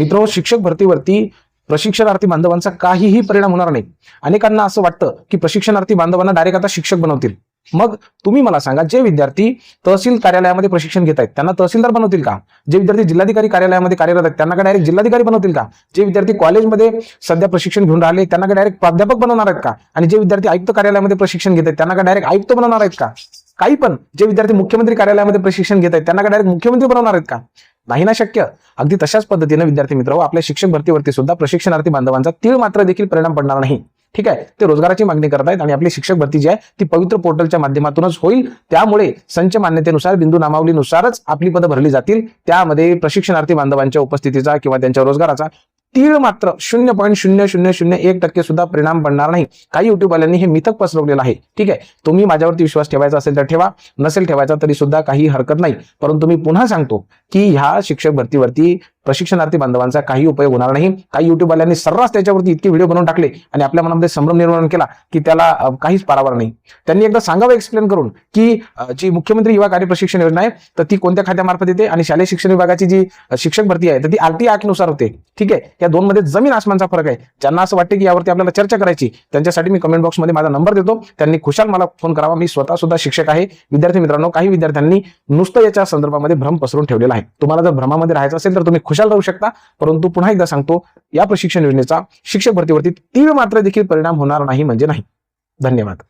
मित्र शिक्षक भरतीवरती प्रशिक्षणार्थी बांधवांचा काहीही परिणाम होणार नाही. अनेकांना असं वाटतं की प्रशिक्षणार्थी बांधवांना डायरेक्ट आता शिक्षक बनवतील. मग तुम्ही मला सांगा जे विद्यार्थी तहसील कार्यालयामध्ये प्रशिक्षण घेत आहेत त्यांना तहसीलदार बनवतील का? जे विद्यार्थी जिल्हाधिकारी कार्यालयामध्ये कार्यरत आहेत त्यांना डायरेक्ट जिल्हाधिकारी बनवतील का? जे विद्यार्थी कॉलेजमध्ये सध्या प्रशिक्षण घेऊन राहिले त्यांना डायरेक्ट प्राध्यापक बनवणार आहेत का? आणि जे विद्यार्थी आयुक्त कार्यालयामध्ये प्रशिक्षण घेत आहेत त्यांना डायरेक्ट आयुक्त बनवणार आहेत का? काही पण जे विद्यार्थी मुख्यमंत्री कार्यालयामध्ये प्रशिक्षण घेत आहेत त्यांना डायरेक्ट मुख्यमंत्री बनवणार आहेत का? नाही ना शक्य? अगदी तशाच पद्धतीने विद्यार्थी मित्र आपल्या शिक्षक भरतीवरती सुद्धा प्रशिक्षणार्थी बांधवांचा तीळ मात्र देखील परिणाम पडणार नाही. ठीक आहे? ते रोजगाराची मागणी करत आहेत आणि आपली शिक्षक भरती जी आहे ती पवित्र पोर्टलच्या माध्यमातूनच होईल. त्यामुळे संच मान्यतेनुसार बिंदू नामावलीनुसारच आपली पदं भरली जातील. त्यामध्ये प्रशिक्षणार्थी बांधवांच्या उपस्थितीचा किंवा त्यांच्या रोजगाराचा तीळ मात्र शून्य पॉईंट शून्य शून्य शून्य एक टक्के सुद्धा परिणाम पडणार नाही. काही युट्यूबवाल्यांनी हे मिथक पसरवलेलं आहे. ठीक आहे? तुम्ही माझ्यावरती विश्वास ठेवायचा असेल तर ठेवा. नसेल ठेवायचा तरी सुद्धा काही हरकत नाही. परंतु मी पुन्हा सांगतो की ह्या शिक्षक भरतीवरती प्रशिक्षणार्थी बांधवांचा काही उपयोग होणार नाही. काही युट्यूबवाल्यांनी सर्रास त्याच्यावरती इतके व्हिडिओ बनवून टाकले आणि आपल्या मनामध्ये संभ्रम निर्माण केला की त्याला काहीच पारावर नाही. त्यांनी एकदा सांगावं एक्सप्लेन करून की जी मुख्यमंत्री युवा कार्य प्रशिक्षण योजना आहे तर ती कोणत्या खात्यामार्फत येते आणि शालेय शिक्षण विभागाची जी शिक्षक भरती आहे तर ती आरटी ऍक्टनुसार होते. ठीक आहे? या दोन मध्ये जमीन आसमानचा फरक आहे. ज्यांना असं वाटतं की यावरती आपल्याला चर्चा करायची त्यांच्यासाठी मी कमेंट बॉक्समध्ये माझा नंबर देतो. त्यांनी खुशाल मला फोन करावा. मी स्वतः सुद्धा शिक्षक आहे. विद्यार्थी मित्रांनो काही विद्यार्थ्यांनी नुसतं याच्या संदर्भामध्ये भ्रम पसरून ठेवलेला आहे. तुम्हाला जर भ्रमामध्ये राहायचं असेल तर तुम्ही खुशाल राहू शकता. परंतु पुन्हा एकदा सांगतो या प्रशिक्षण योजनेचा शिक्षक भरतीवरती तीव्र मात्र देखील परिणाम होणार नाही म्हणजे नाही. धन्यवाद.